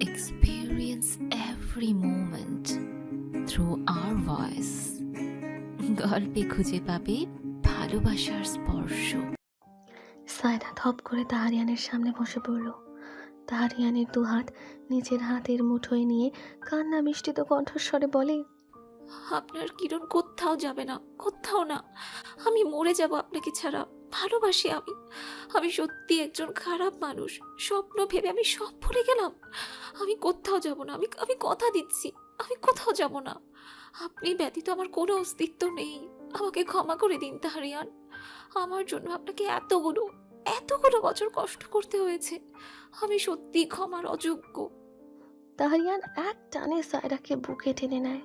experience every moment through our voice. গল্পে খুঁজে পাবে ভালোবাসার স্পর্শ। সায়রা ধপ করে তাহারিয়ানের সামনে বসে পড়ল। তাহারিয়ানের দুহাত নিজের হাতের মুঠোয় নিয়ে কান্না মিষ্টিত কণ্ঠস্বরে বলে আপনার কিরণ কোথাও যাবে না কোথাও না। আমি মরে যাব আপনাকে ছাড়া। ভালোবাসি আমি। আমি সত্যি একজন খারাপ মানুষ। স্বপ্ন ভেবে আমি সব ভুলে গেলাম। আমি কোথাও যাব না। আমি আমি কথা দিচ্ছি। আমি কোথাও যাব না। আপনি ব্যতীত আমার কোনো অস্তিত্ব নেই। আমাকে ক্ষমা করে দিন, তাহারিয়ান। আমার জন্য আপনাকে এতগুলো এতগুলো বছর কষ্ট করতে হয়েছে। আমি সত্যি ক্ষমার অযোগ্য। তাহারিয়ান এক টানে সায়রাকে বুকে টেনে নেয়।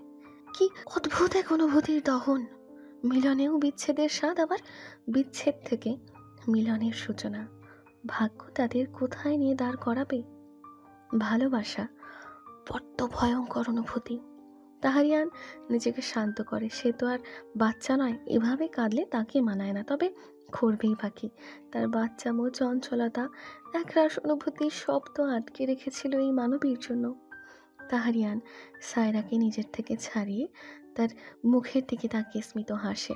কি অদ্ভুত এক অনুভূতির দহন। মিলনেও বিচ্ছেদের স্বাদ আবার বিচ্ছেদ থেকে মিলনের সূচনা। ভাগ্য তাদের কোথায় নিয়ে দাঁড় করাবে? ভালোবাসা বড্ড ভয়ঙ্কর অনুভূতি। তাহারিয়ান নিজেকে শান্ত করে, সে তো আর বাচ্চা নয়, এভাবে কাঁদলে তাকে মানায় না। তবে করবেই বাকি তার বাচ্চা মো চঞ্চলতা একরাশ অনুভূতির শব্দ আটকে রেখেছিল এই মানবীর জন্য। তাহারিয়ান সায়রাকে নিজের থেকে ছাড়িয়ে তার মুখের দিকে তাকিয়ে স্মিত হাসে।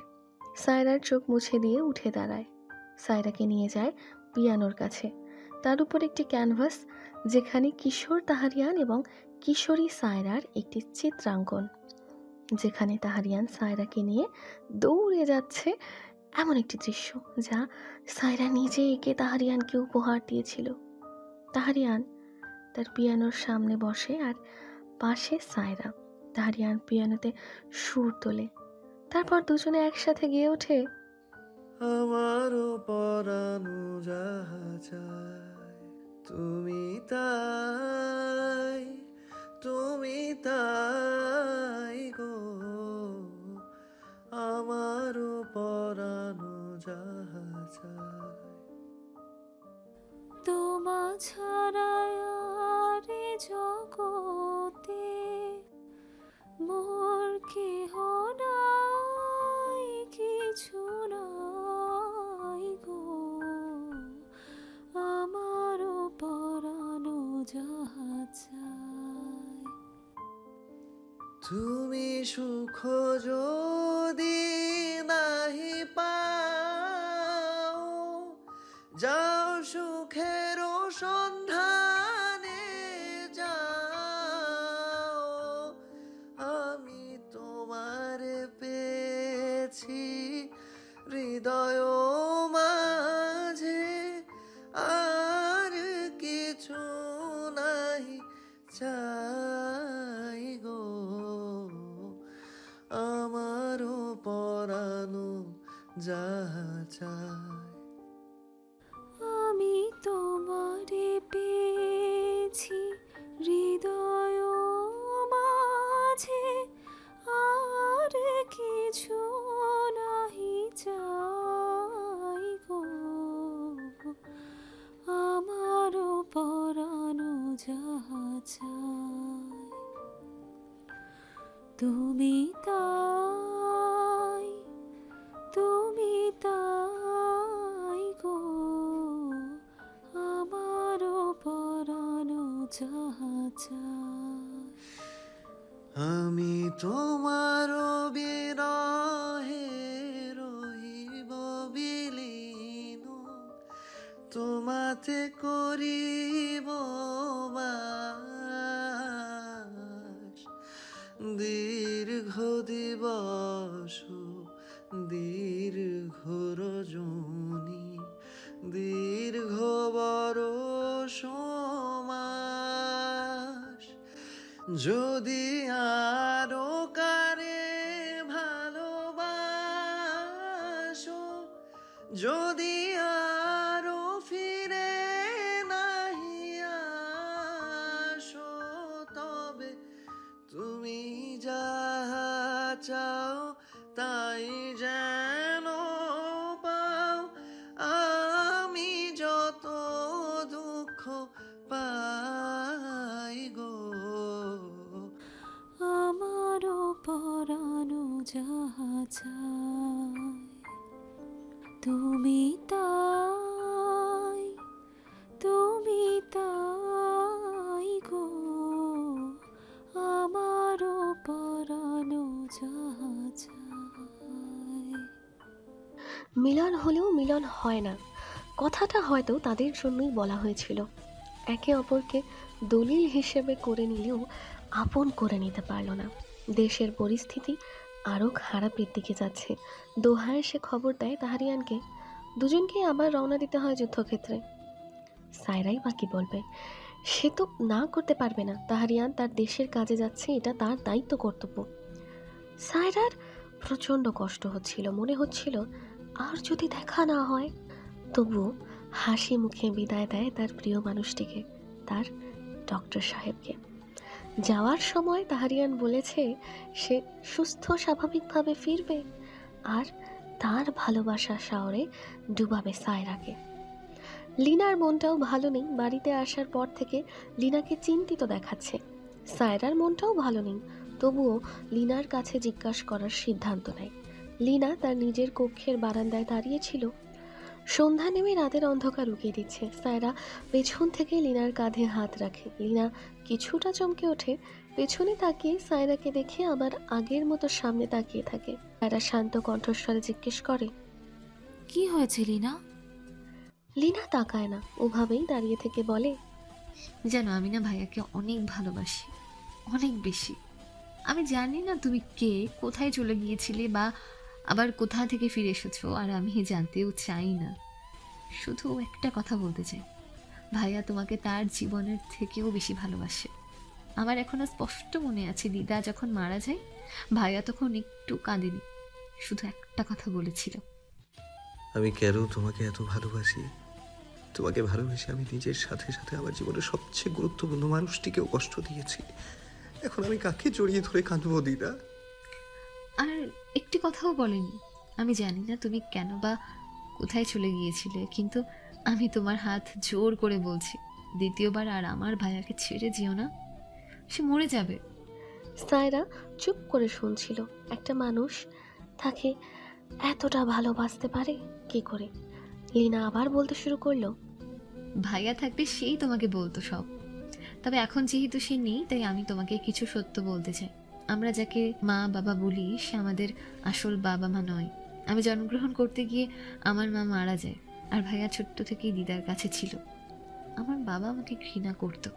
সায়রার চোখ মুছে দিয়ে উঠে দাঁড়ায়। সায়রাকে নিয়ে যায় পিয়ানোর কাছে। তার উপর একটি ক্যানভাস যেখানে কিশোর তাহারিয়ান এবং কিশোরী সায়রার একটি চিত্রাঙ্কন। যেখানে তাহারিয়ান সায়রাকে নিয়ে দৌড়ে যাচ্ছে এমন একটি দৃশ্য যা সায়রা নিজে এঁকে তাহারিয়ানকে উপহার দিয়েছিল। তাহারিয়ান তার পিয়ানোর সামনে বসে আর পাশে সায়রা। তাহারিয়ান পিয়ানোতে সুর তোলে। তারপর দুজনে একসাথে গিয়ে ওঠে আমারও পরানো তুমি তাই তুমি তাই গো। আমারও পরানো যাহা চায় তোমা ছাড়ায় আর এ জগতে মোর কেহ নাই, কিছু নাই গো। আমারও পরানো যাহা তুমি সুখ যদি নাহি পাও যাহা চায়। আমি তোমারে পেয়েছি, হৃদয় মাঝে আর কিছু নাহি চাই গো। আমারও পরানো যাহা চায় তুমি তাই তুমি তাই গো আমারও পরানো আমি তোমার বিরহে রহিব বিলীন তোমাতে করিব দীর্ঘ দিবস দীর্ঘ রজনী দীর্ঘ বড় সমাস। যদি আরও কারে ভালোবাসো যদি মিলন হলেও মিলন হয় না। কথাটা হয়তো তাদের জন্যই বলা হয়েছিল। একে অপরকে দলিল হিসেবে করে নিলেও আপন করে নিতে পারল না। দেশের পরিস্থিতি আরও খারাপের দিকে যাচ্ছে। দোহায় সে খবর দেয় তাহারিয়ানকে, দুজনকে আবার রওনা দিতে হয় যুদ্ধক্ষেত্রে। সায়রাই বা কি বলবে, সে তো না করতে পারবে না। তাহারিয়ান তার দেশের কাজে যাচ্ছে, এটা তার দায়িত্ব কর্তব্য। সায়রার প্রচণ্ড কষ্ট হচ্ছিল, মনে হচ্ছিল আর যদি দেখা না হয়? তবুও হাসি মুখে বিদায় দেয় তার প্রিয় মানুষটিকে, তার ডক্টর সাহেবকে। যাওয়ার সময় তাহারিয়ান বলেছে, সে সুস্থ স্বাভাবিকভাবে ফিরবে আর তার ভালোবাসা শাওরে ডুবাবে সায়রাকে। লিনার মনটাও ভালো নেই। বাড়িতে আসার পর থেকে লিনাকে চিন্তিত দেখাচ্ছে। সায়রার মনটাও ভালো নেই। তবুও লিনার কাছে জিজ্ঞাসা করার সিদ্ধান্ত নেয়। লিনা তার নিজের কক্ষের বারান্দায় দাঁড়িয়েছিল সন্ধ্যা নেমে রাতের অন্ধকার উকিয়ে দিচ্ছে। সায়রা পেছন থেকে লিনার কাঁধে হাত রাখে। লিনা কিছুটা চমকে ওঠে। পেছনে তাকিয়ে সায়রাকে দেখে আবার আগের মতো সামনে তাকিয়ে থাকে। সায়রা শান্ত কণ্ঠস্বরে জিজ্ঞেস করে কি হয়েছে লিনা? লিনা তাকায় না। ওভাবেই দাঁড়িয়ে থেকে বলে জানো আমি না ভাইয়াকে অনেক ভালোবাসি অনেক বেশি। আমি জানি না তুমি কে কোথায় চলে গিয়েছিলে বা আবার কোথা থেকে ফিরে এসেছ? আর আমি জানতেও চাই না। শুধু একটা কথা বলতে চাই। ভাইয়া তোমাকে তার জীবনের থেকেও বেশি ভালোবাসে। আমার এখনও স্পষ্ট মনে আছে, দিদা যখন মারা যায়, ভাইয়া তখন একটু কাঁদেনি। শুধু একটা কথা বলেছিল। আমি কেন তোমাকে এত ভালোবাসি? তোমাকে ভালোবেসে আমি নিজের সাথে সাথে আমার জীবনের সবচেয়ে গুরুত্বপূর্ণ মানুষটিকেও কষ্ট দিয়েছি। এখন আমি কাকে জড়িয়ে ধরে কাঁদবো, দিদা? আর একটি কথাও বলেনি। আমি জানি না তুমি কেন বা কোথায় চলে গিয়েছিলে কিন্তু আমি তোমার হাত জোর করে বলছি দ্বিতীয়বার আর আমার ভাইয়াকে ছেড়ে যেও না। সে মরে যাবে। সায়রা চুপ করে শুনছিল। একটা মানুষ তাকে এতটা ভালোবাসতে পারে কি করে? লিনা আবার বলতে শুরু করল ভাইয়া থাকবে সেই তোমাকে বলতো সব। তবে এখন যেহেতু সে নেই তাই আমি তোমাকে কিছু সত্য বলতে চাই। আমরা যাকে মা, বাবা বলি, সে আমাদের আসল বাবা মা নয়। আমি জন্মগ্রহণ করতে গিয়ে আমার মা মারা যায় আর ভাইয়া ছোট্ট থেকেই দিদার কাছে ছিল। আমার বাবা আমাকে ঘৃণা করতো।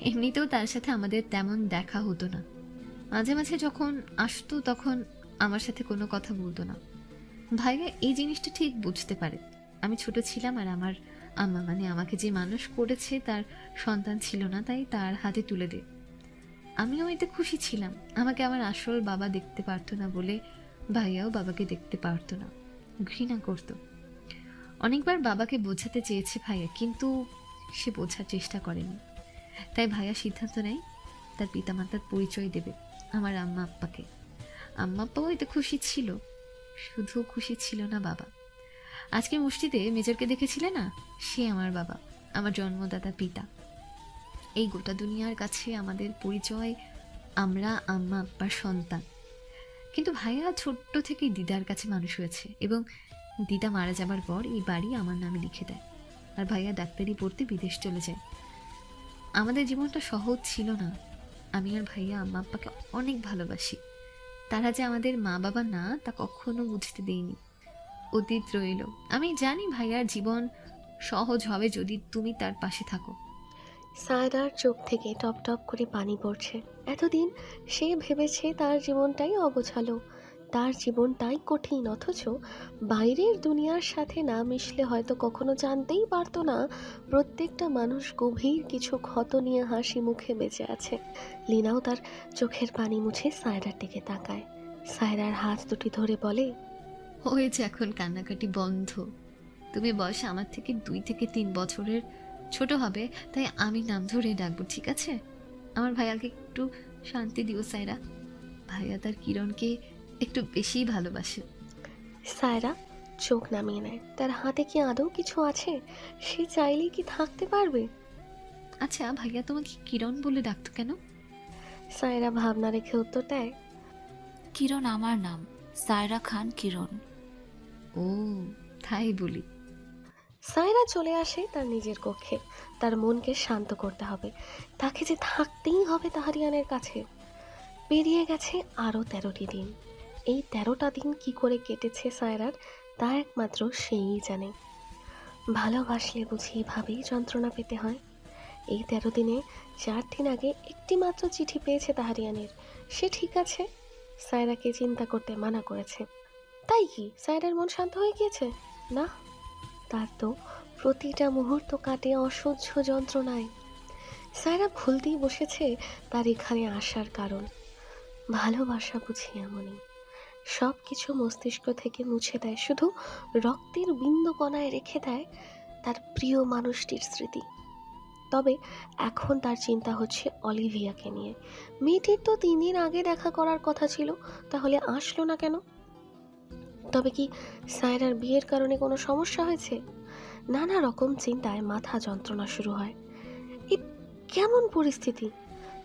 এমনিতেও তার সাথে আমাদের তেমন দেখা হতো না। মাঝে মাঝে যখন আসতো তখন আমার সাথে কোনো কথা বলতো না। ভাইয়া এই জিনিসটা ঠিক বুঝতে পারে। আমি ছোট ছিলাম আর আমার আম্মা মানে আমাকে যে মানুষ করেছে তার সন্তান ছিল না, তাই তার হাতে তুলে দে আমিও এতে খুশি ছিলাম। আমাকে আমার আসল বাবা দেখতে পারতো না বলে ভাইয়াও বাবাকে দেখতে পারতো না। ঘৃণা করতো। অনেকবার বাবাকে বোঝাতে চেয়েছে ভাইয়া, কিন্তু সে বোঝার চেষ্টা করেনি। তাই ভাইয়া সিদ্ধান্ত নেয়, তার পিতামাতার পরিচয় দেবে, আমার আম্মা আপ্পাকে। আম্মা আপ্পাও এতে খুশি ছিল, শুধু খুশি ছিল না বাবা। আজকে মুষ্টিতে মেজরকে দেখেছিলে না? সে আমার বাবা, আমার জন্মদাতা পিতা। এই গোটা দুনিয়ার কাছে আমাদের পরিচয় আমরা আম্মা, আব্বার সন্তান। কিন্তু ভাইয়া ছোট্ট থেকেই দিদার কাছে মানুষ হয়েছে এবং দিদা মারা যাবার পর এই বাড়ি আমার নামে লিখে দেয়। আর ভাইয়া ডাক্তারি পড়তে বিদেশ চলে যায়। আমাদের জীবনটা সহজ ছিল না। আমি আর ভাইয়া আম্মা, আব্বাকে অনেক ভালোবাসি। তারা যে আমাদের মা বাবা না, তা কখনো বুঝতে দেয়নি। অতীত রইল। আমি জানি ভাইয়ার জীবন সহজ হবে যদি তুমি তার পাশে থাকো। সায়রার চোখ থেকে টপ টপ করে পানি পড়ছে। এতদিন সে ভেবেছে তার জীবনটাই অগোছালো। তার জীবনটাই কঠিন, অথচ বাইরের দুনিয়ার সাথে না মিশলে হয়তো কখনো জানতেই পারতো না প্রত্যেকটা মানুষ গভীর কিছু ক্ষত নিয়ে হাসি মুখে বেঁচে আছে। লিনাও তার চোখের পানি মুছে সায়রার দিকে তাকায়। সায়রার হাত দুটি ধরে বলে, হয়েছে এখন কান্নাকাটি বন্ধ। তুমি বয়সে আমার থেকে দুই থেকে তিন বছরের ছোট হবে তাই আমি নাম ধরে ডাকবো ঠিক আছে? আমার ভাইয়াকে একটু শান্তি দিও সাইরা ভাইয়া তার কিরণকে একটু বেশিই ভালোবাসে। সায়রা চোখ নামিয়ে নেয়। তার হাতে কি আদৌ কিছু আছে? সে চাইলে কি থাকতে পারবে? আচ্ছা ভাইয়া তোমাকে কিরণ বলে ডাকতো কেন? সায়রা ভাবনা রেখে উত্তর দেয় কিরণ আমার নাম সায়রা খান কিরণ। ও তাই বলি। সায়রা চলে আসে তার নিজের কক্ষে। তার মনকে শান্ত করতে হবে। তাকে যে থাকতেই হবে তাহারিয়ানের কাছে। পেরিয়ে গেছে আরও তেরোটি দিন। এই তেরোটা দিন কি করে কেটেছে সায়রার, তা একমাত্র সেই জানে। ভালোবাসলে বুঝি এভাবেই যন্ত্রণা পেতে হয়। এই তেরো দিনে চার দিন আগে একটি মাত্র চিঠি পেয়েছে তাহারিয়ানের। সে ঠিক আছে? সায়রাকে চিন্তা করতে মানা করেছে। তাই কি? সায়রার মন শান্ত হয়ে গিয়েছে? না। তার তো প্রতিটা মুহূর্ত কাটে অসহ্য যন্ত্রণায়। সায়রা ভুলতেই বসেছে তার এখানে আসার কারণ। ভালোবাসা বুঝি এমনই। সব কিছু মস্তিষ্ক থেকে মুছে দেয়, শুধু রক্তের বিন্দু কণায় রেখে দেয় তার প্রিয় মানুষটির স্মৃতি। তবে এখন তার চিন্তা হচ্ছে অলিভিয়াকে নিয়ে। মেয়েটির তো তিন দিন আগে দেখা করার কথা ছিল, তাহলে আসলো না কেন? তবে কি সায়রার বিয়ের কারণে কোনো সমস্যা হয়েছে? নানা রকম চিন্তায় মাথা যন্ত্রণা শুরু হয়। এ কেমন পরিস্থিতি?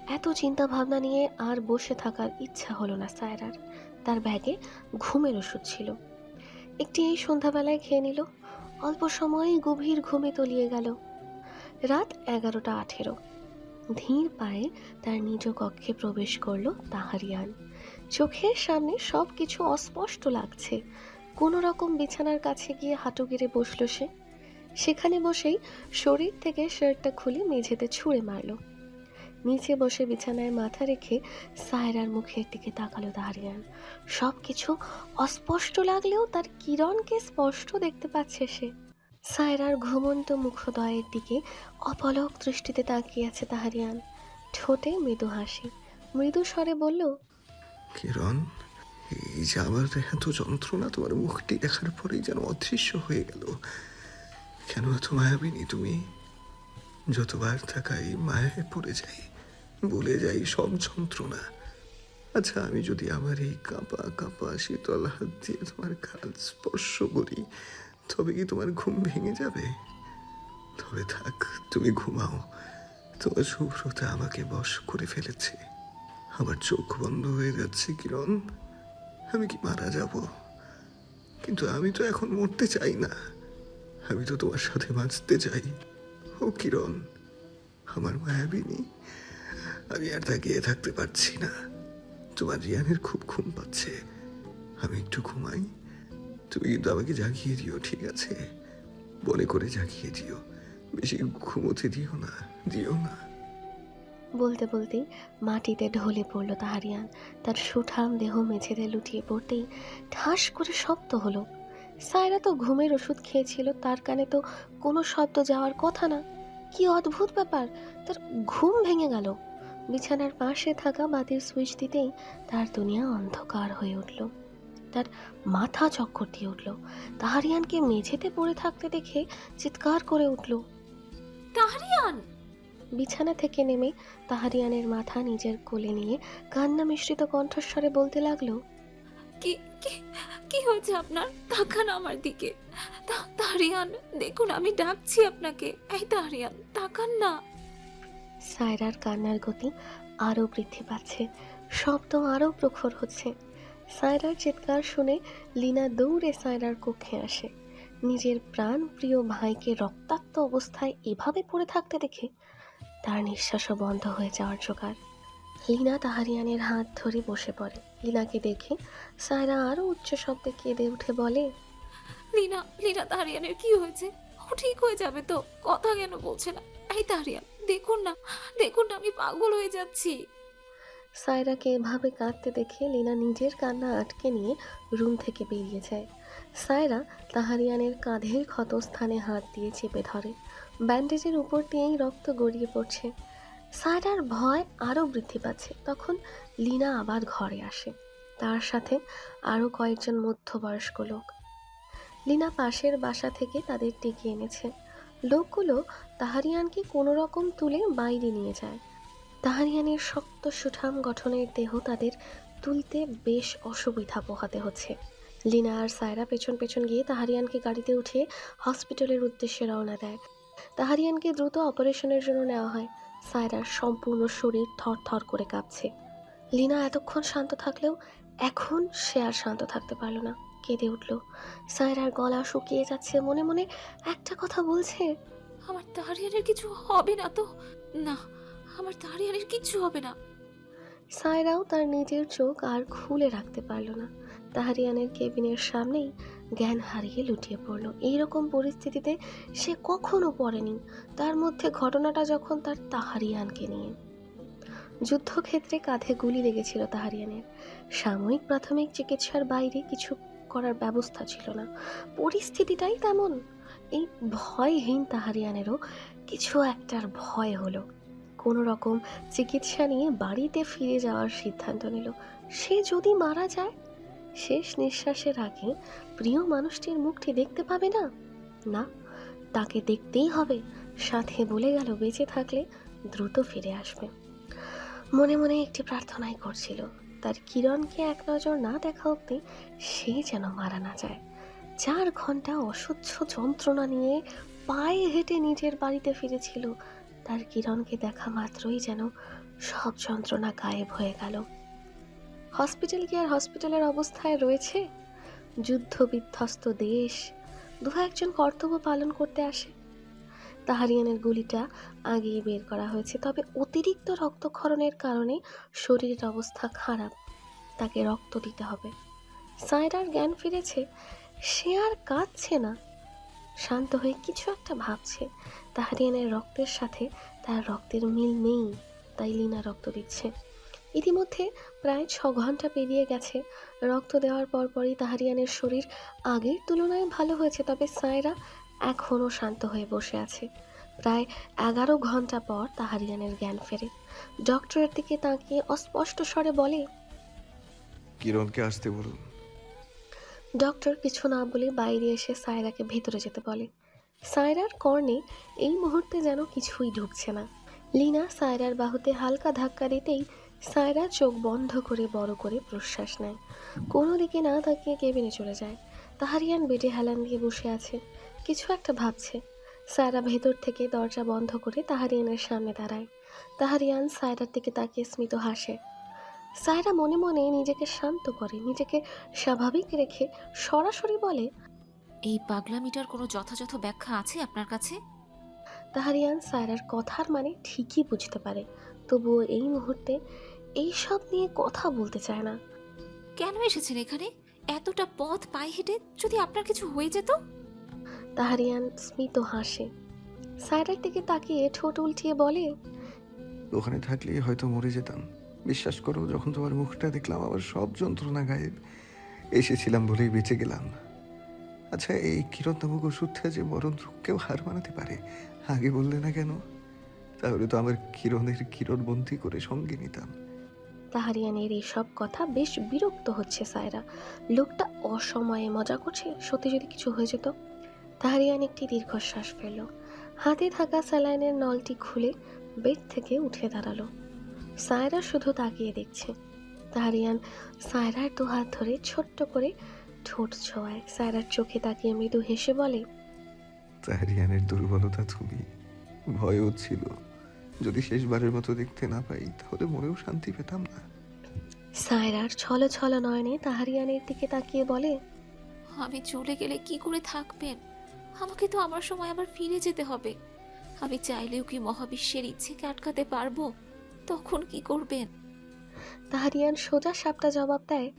এত চিন্তা ভাবনা নিয়ে আর বসে থাকার ইচ্ছা হলো না সায়রার। তার ব্যাগে ঘুমের ওষুধ ছিল। একটি এই সন্ধ্যাবেলায় খেয়ে নিল। অল্প সময়েই গভীর ঘুমে তলিয়ে গেল। রাত এগারোটা আঠেরো। ধীর পায়ে তার নিজ কক্ষে প্রবেশ করল তাহারিয়ান। চোখের সামনে সব কিছু অস্পষ্ট লাগছে। কোনো রকম বিছানার কাছে গিয়ে হাঁটু গেড়ে বসল সে। সেখানে বসেই শরীর থেকে শার্টটা খুলে মেঝেতে ছুঁড়ে মারলো। নিচে বসে বিছানায় মাথা রেখে সায়রার মুখের দিকে তাকালো দাঁড়িয়ান সব কিছু অস্পষ্ট লাগলেও তার কিরণকে স্পষ্ট দেখতে পাচ্ছে সে। সায়রার ঘুমন্ত মুখোদয়ের দিকে অপলক দৃষ্টিতে তাকিয়ে আছে তাহারিয়ান। ঠোঁটে মৃদু হাসি। মৃদু স্বরে বলল, কিরণ, এই যে আমার এত যন্ত্রণা, তোমার মুখটি দেখার পরেই যেন অদৃশ্য হয়ে গেল। কেন এত মায়াবিনী তুমি? যতবার থাকাই মায়ায় পড়ে যাই, ভুলে যাই সব যন্ত্রণা। আচ্ছা আমি যদি আমার এই কাঁপা কাঁপা শীতল হাত দিয়ে তোমার গাল স্পর্শ করি তবে কি তোমার ঘুম ভেঙে যাবে? তবে থাক, তুমি ঘুমাও। তোমার শুভ্রতা আমাকে বশ করে ফেলেছে। আমার চোখ বন্ধ হয়ে যাচ্ছে, কিরণ। আমি কি মারা যাব? কিন্তু আমি তো এখন মরতে চাই না। আমি তো তোমার সাথে বাঁচতে চাই। ও কিরণ, আমার মায়াবিনী, আমি আর তাকিয়ে থাকতে পারছি না। তোমার রিয়ানের খুব ঘুম পাচ্ছে। আমি একটু ঘুমাই। তুমি কিন্তু আমাকে জাগিয়ে দিও, ঠিক আছে? বলে করে জাগিয়ে দিও। বেশি ঘুমোতে দিও না দিও না। বলতে বলতেই মাটিতে ঢলে পড়ল তাহারিয়ান। তার সুঠাম দেহ মেঝেতে লুটিয়ে পড়তেই ঠাস করে শব্দ হলো। সায়রা তো ঘুমের ওষুধ খেয়েছিল, তার কানে তো কোনো শব্দ যাওয়ার কথা না। কি অদ্ভুত ব্যাপার, তার ঘুম ভেঙে গেল। বিছানার পাশে থাকা বাতির সুইচ দিতেই তার দুনিয়া অন্ধকার হয়ে উঠল। তার মাথা চক্কর দিয়ে উঠল। তাহারিয়ানকে মেঝেতে পড়ে থাকতে দেখে চিৎকার করে উঠল। তাহারিয়ান! বিছানা থেকে নেমে তাহারিয়ানের মাথা নিজের কোলে নিয়ে কান্না মিশ্রিত কণ্ঠস্বরে বলতে লাগল কি কি হয়েছে আপনার? তাকান আমার দিকে। তাহারিয়ান দেখুন আমি ডাকছি আপনাকে। এই তাহারিয়ান তাকান না। সায়রার কান্নার গতি আরও বৃদ্ধি পাচ্ছে। শব্দ আরও প্রখর হচ্ছে। সায়রার চিৎকার শুনে লিনা দৌড়ে সায়রার কক্ষে আসে। নিজের প্রাণ প্রিয় ভাইকে রক্তাক্ত অবস্থায় এভাবে পড়ে থাকতে দেখে তার নিঃশ্বাসও বন্ধ হয়ে যাওয়ার জোগাড়। লিনা তাহারিয়ানের হাত ধরে বসে পড়ে। লিনাকে দেখে সায়রা আরও উচ্চ শব্দে কেঁদে উঠে বলে, লিনা লিনা তাহারিয়ানের কি হয়েছে? ও ঠিক হয়ে যাবে তো? কথা কেন বলছে না? এই তাহারিয়ান দেখুন না দেখুন না আমি পাগল হয়ে যাচ্ছি। সায়রাকে এভাবে কাঁদতে দেখে লিনা নিজের কান্না আটকে নিয়ে রুম থেকে বেরিয়ে যায়। সায়রা তাহারিয়ানের কাঁধের ক্ষতস্থানে হাত দিয়ে চেপে ধরে। ব্যান্ডেজের উপর দিয়েই রক্ত গড়িয়ে পড়ছে। সায়রার ভয় আরও বৃদ্ধি পাচ্ছে। তখন লীনা আবার ঘরে আসে। তার সাথে আরও কয়েকজন মধ্যবয়স্ক লোক। লিনা পাশের বাসা থেকে তাদের ডেকে এনেছে। লোকগুলো তাহারিয়ানকে কোনো রকম তুলে বাইরে নিয়ে যায়। তাহারিয়ানের শক্ত সুঠাম গঠনের দেহ তাদের তুলতে বেশ অসুবিধা পোহাতে হচ্ছে। লিনা আর সায়রা পেছন পেছন গিয়ে তাহারিয়ানকে গাড়িতে উঠিয়ে হসপিটালের উদ্দেশ্যে রওনা দেয়। তাহারিয়ানকে দ্রুত অপারেশনের জন্য নেওয়া হয়। সায়রার সম্পূর্ণ শরীর থর থর করে কাঁপছে। লিনা এতক্ষণ শান্ত থাকলেও এখন সে আর শান্ত থাকতে পারল না। কেঁদে উঠল। সায়রার গলা শুকিয়ে যাচ্ছে মনে মনে একটা কথা বলছে, আমার তাহারিয়ানের কিছু হবে না তো? না আমার তাহারিয়ানের কিচ্ছু হবে না। সায়রাও তার নিজের চোখ আর খুলে রাখতে পারল না। তাহারিয়ানের কেবিনের সামনেই জ্ঞান হারিয়ে লুটিয়ে পড়ল। এইরকম পরিস্থিতিতে সে কখনো পড়েনি। তার মধ্যে ঘটনাটা যখন তার তাহারিয়ানকে নিয়ে। যুদ্ধক্ষেত্রে কাঁধে গুলি লেগেছিল তাহারিয়ানের। সাময়িক প্রাথমিক চিকিৎসার বাইরে কিছু করার ব্যবস্থা ছিল না। পরিস্থিতিটাই তেমন। এই ভয়হীন তাহারিয়ানেরও কিছু একটার ভয় হলো। কোনো রকম চিকিৎসা নিয়ে বাড়িতে ফিরে যাওয়ার সিদ্ধান্ত নিল। সে যদি মারা যায়, শেষ নিঃশ্বাসের আগে প্রিয় মানুষটির মুখটি দেখতে পাবে না? না, তাকে দেখতেই হবে। সাথে বলে গেল, বেঁচে থাকলে দ্রুত ফিরে আসবে। মনে মনে একটি প্রার্থনাই করছিল। তার কিরণকে এক নজর না দেখা অব্দি সে যেন মারা না যায়। চার ঘণ্টা অসহ্য যন্ত্রণা নিয়ে পায়ে হেঁটে নিজের বাড়িতে ফিরেছিল তার কিরণকে দেখা মাত্রই যেন সব যন্ত্রণা গায়েব হয়ে গেল। হসপিটাল কি আর হসপিটালের অবস্থায় রয়েছে? যুদ্ধ বিধ্বস্ত দেশ দু একজন কর্তব্য পালন করতে আসে। তাহারিয়ানের গুলিটা আগেই বের করা হয়েছে, তবে অতিরিক্ত রক্তক্ষরণের কারণে শরীরের অবস্থা খারাপ। তাকে রক্ত দিতে হবে। সায়রার জ্ঞান ফিরেছে, সে আর কাঁদছে না। শান্ত হয়ে কিছু একটা ভাবছে তাহারিয়ানের রক্তের সাথে তার রক্তের মিল নেই তাই লিনা রক্ত দিচ্ছে। ইতিমধ্যে প্রায় ছ ঘণ্টা পেরিয়ে গেছে। রক্ত দেওয়ার পরপরই তাহারিয়ানের শরীর আগের তুলনায় ভালো হয়েছে তবে সায়রা এখনও শান্ত হয়ে বসে আছে। প্রায় এগারো ঘণ্টা পর তাহারিয়ানের জ্ঞান ফেরে। ডক্টরের দিকে তাকিয়ে অস্পষ্ট স্বরে বলে কিরণকে আসতে বলুন। ডক্টর কিছু না বলে বাইরে এসে সায়রাকে ভেতরে যেতে বলে। সায়রার কর্ণে এই মুহূর্তে যেন কিছুই ঢুকছে না। লিনা সায়রার বাহুতে হালকা ধাক্কা দিতেই সায়রা চোখ বন্ধ করে বড় করে প্রশ্বাস নেয়। কোনো দিকে না তাকিয়ে কেবিনে চলে যায়। তাহারিয়ান বেডে হেলান দিয়ে বসে আছে। কিছু একটা ভাবছে। সায়রা ভেতর থেকে দরজা বন্ধ করে তাহারিয়ানের সামনে দাঁড়ায়। তাহারিয়ান সায়রার দিকে তাকিয়ে স্মিত হাসে। সায়রা মনে মনে নিজেকে শান্ত করে, নিজেকে স্বাভাবিক রেখে সরাসরি বলে এই পাগলামিটার কোনো যথাযথ ব্যাখ্যা আছে আপনার কাছে? তাহারিয়ান সায়রার কথার মানে ঠিকই বুঝতে পারে তবুও এই মুহূর্তে এই সব নিয়ে কথা বলতে চায় না। কেন এসেছেন এখানে? এতটা পথ পায়ে হেঁটে যদি আপনার কিছু হয়ে যেত? তাহারিয়ান স্মিত হাসে। সায়রার দিকে তাকিয়ে ঠোঁট উল্টিয়ে বলে ওখানে থাকলেই হয়তো মরে যেতাম। বিশ্বাস করো যখন তোমার মুখটা দেখলাম আমার সব যন্ত্রণা গায়েব। এসেছিলাম বলেই বেঁচে গেলাম। আচ্ছা এই কিরণ ওষুধটা যে মরণ রোগকেও হার মানাতে পারে, আগে বললে না কেন? তাহলে তো আমার কিরণের কিরণ বন্দি করে সঙ্গে নিতাম। তাহারিয়ানের এই সব কথা বেশ বিরক্ত হচ্ছে সায়রা। লোকটা অসময়ে মজা করছে, সত্যি যদি কিছু হয়ে যেত। তাহারিয়ান একটি দীর্ঘশ্বাস ফেলল। হাতে থাকা স্যালাইনের নলটি খুলে বেড থেকে উঠে দাঁড়াল। সায়রা শুধু তাকিয়ে দেখছে। তাহারিয়ান সায়রার দু হাত ধরে ছোট্ট করে ঠোঁট ছোঁয়ায় সায়রার চোখে তাকিয়ে মৃদু হেসে বলে তাহারিয়ানের দুর্বলতা তুমি ভয়ও ছিল। যদি শেষবারের মতো দেখতে না পাই তাহলে মনেও শান্তি পেতাম না। সায়রার ছল ছল নয়নে তাহারিয়ানের দিকে তাকিয়ে বলে আমি চলে গেলে কি করে থাকবেন? আমাকে তো আমার সময় আবার ফিরে যেতে হবে। আমি চাইলেও কি মহাবিশ্বের ইচ্ছেকে আটকাতে পারব? তখন কি করবেন? তাহারিয়ান সোজা সাপটা জবাব দেয়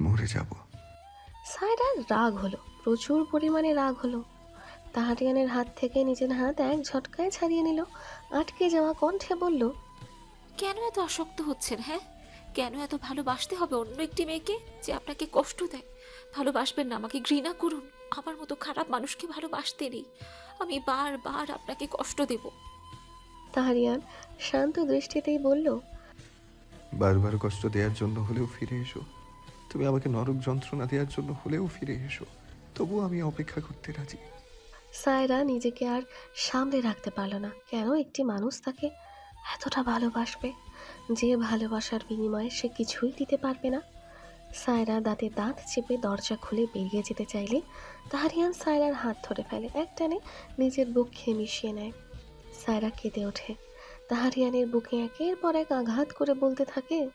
মরে যাব। সায়রার রাগ হলো প্রচুর পরিমাণে রাগ হলো। তাহারিয়ানের হাত থেকে নিজের হাত এক ঝটকায় ছাড়িয়ে নিল আটকে যাওয়া কণ্ঠে বলল কেন এত আসক্ত হচ্ছেন হ্যাঁ? কেন এত ভালোবাসতে হবে অন্য একটি মেয়েকে যে আপনাকে কষ্ট দেয়? ভালোবাসবেন না আমাকে ঘৃণা করুন। আমার মতো খারাপ মানুষকে ভালোবাসতে নেই। আমি বারবার আপনাকে কষ্ট দেব। তাহারিয়ান শান্ত দৃষ্টিতেই বলল বারবার কষ্ট দেওয়ার জন্য হলেও ফিরে এসো। তুমি আমাকে নরক যন্ত্রণা দেওয়ার জন্য হলেও ফিরে এসো। তবুও আমি অপেক্ষা করতে রাজি। সায়রা নিজেকে আর সামলে রাখতে পারল না। কেন একটি মানুষ তাকে এতটা ভালোবাসবে? যে ভালোবাসার বিনিময়ে সে কিছুই দিতে পারবে না। সায়রা দাঁতে দাঁত চেপে দরজা খুলে বেরিয়ে যেতে চাইলে তাহারিয়ান সায়রার হাত ধরে ফেলে একটানে নিজের বুক মিশিয়ে নেয়। সায়রা কেঁদে ওঠে। তাহারিয়ানের বুকে একের পর এক আঘাত করে বলতে থাকে